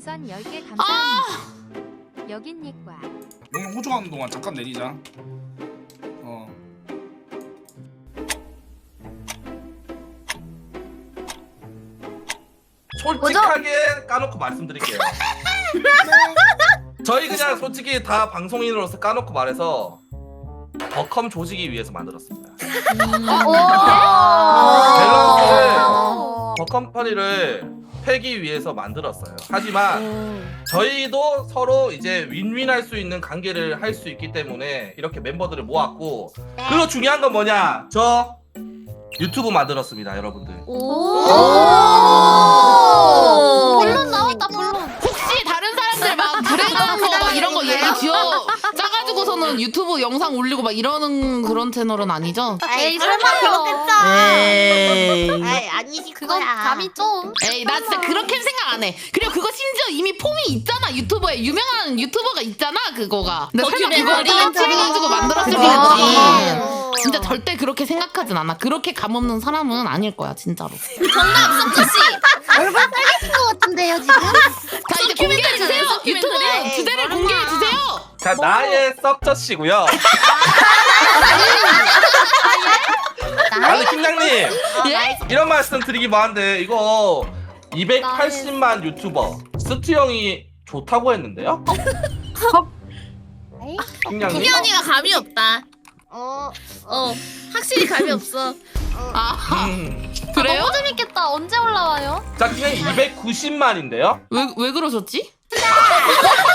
별풍선 10개 감사합니다. 아! 여긴 니과. 영상 호주 가는 동안 잠깐 내리자. 어. 솔직하게 까놓고 말씀드릴게요. 저희 그냥 솔직히 다 방송인으로서 까놓고 말해서 버컴 조지기 위해서 만들었습니다. 밸런스를 버컴퍼니를 패기 위해서 만들었어요. 하지만 저희도 서로 이제 윈윈할 수 있는 관계를 할 수 있기 때문에 이렇게 멤버들을 모았고 그리고 중요한 건 뭐냐? 저 유튜브 만들었습니다, 여러분들. 본론 짜가지고서는 유튜브 영상 올리고 막 이러는 그런 채널은 아니죠? 에이 설마 그렇겠죠. 에이. 에이 아니지 그건 감이 좀. 에이 나 진짜 그렇게 생각 안 해. 그리고 그거 심지어 이미 폼이 있잖아 유튜버에 유명한 유튜버가 있잖아 그거가. 근데 설마 그걸 따라가지고 만들었을 아. 리겠지. 진짜 절대 그렇게 생각하진 않아. 그렇게 감 없는 사람은 아닐 거야 진짜로. 얼굴 빨개진 것 자, 나의 썩저씨고요. 아니, 팀장님. 예? 이런 말씀 드리기 뭐한데 이거 280만 유튜버 스투 형이 좋다고 했는데요? 팀장님? 희연이가 감이 없다. 어. 어, 확실히 감이 없어. 아 음. 그래요? 너무 재밌겠다. 언제 올라와요? 자, 팀장님 290만인데요? 왜 왜 그러셨지?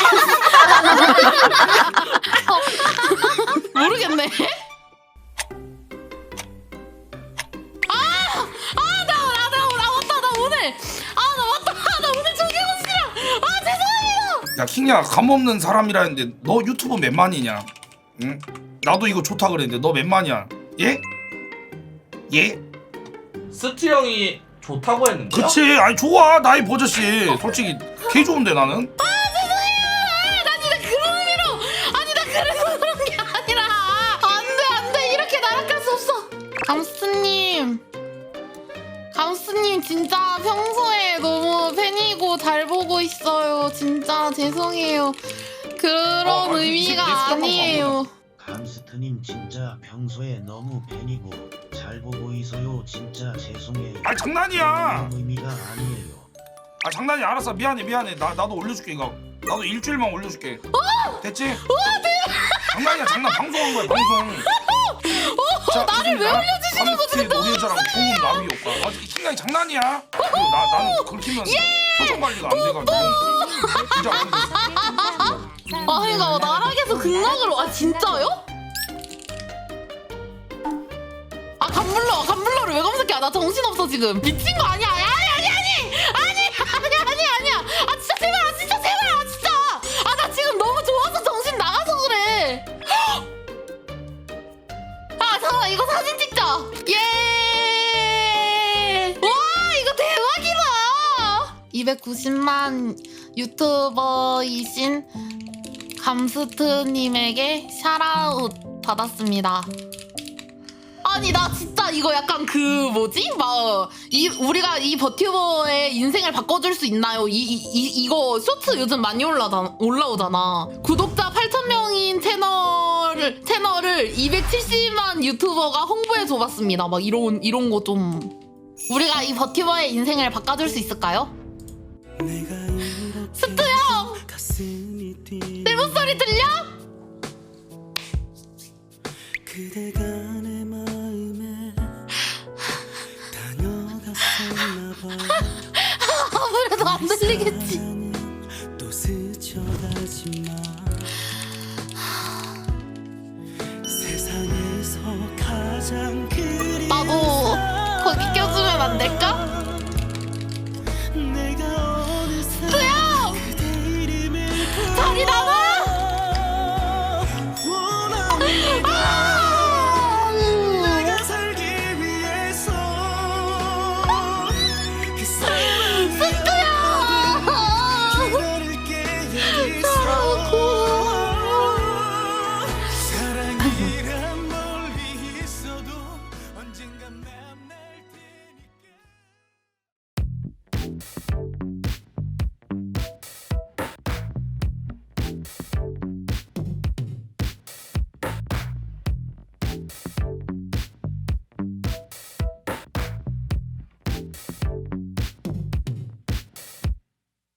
모르겠네. 아! 아, 나, 나, 나, 나 왔다, 나 오늘! 아, 나 왔다! 나 오늘 조경호 씨랑! 아, 죄송해요! 야 킹야 감 없는 사람이라는데 너 유튜브 몇 만이냐? 응? 나도 이거 좋다 그랬는데 너 몇 만이야? 예? 예? 스투 형이 좋다고 했는데요? 그치 아니 좋아 나이 버젓이 솔직히 개 좋은데 나는 감스님. 감스님, 진짜 평소에 너무 팬이고 잘 보고 있어요. 진짜 죄송해요. 그런 어, 아니, 의미가 이 새끼 아니에요. 감스트님 진짜 평소에 너무 팬이고 잘 보고 있어요. 진짜 죄송해요. 아 장난이야. 그런 의미가 아니에요. 아 장난이 알았어. 미안해 미안해. 나 나도 올려줄게 이거. 나도 일주일만 올려줄게. 됐지? 장난이야. 장난 방송한 거야 방송 자, 나를 왜 올려주시냐고 진짜 노래자랑 좋은 나비 효과 아 신랑이 장난이야 그리고 나, 나는 긁히면 표정 관리가 안 돼가지고 진짜 안 돼. 아, 그러니까 나락에서 극락으로 아 진짜요? 아 간불러 간불러를 왜 검색해? 아, 나 정신 없어 지금 미친 거 아니야? 아니 아니 아니 아니 아니 아니 아니야. 290만 유튜버이신 감스트님에게 샤라웃 받았습니다. 아니 나 진짜 이거 약간 그 뭐지? 막이 우리가 이 버튜버의 인생을 바꿔줄 수 있나요? 이, 이, 이 이거 쇼츠 요즘 많이 올라다, 올라오잖아. 구독자 8천 명인 채널을 채널을 270만 유튜버가 홍보해 줘봤습니다. 막 이런 이런 거 좀 우리가 이 버튜버의 인생을 바꿔줄 수 있을까요? 스트 형! 내 목소리 들려? 그대가 내 마음에 다녀갔었나 봐 아무래도 안 들리겠지. 또 스쳐가지만 세상에서 가장 그리운 나도 거기 껴주면 안 될까?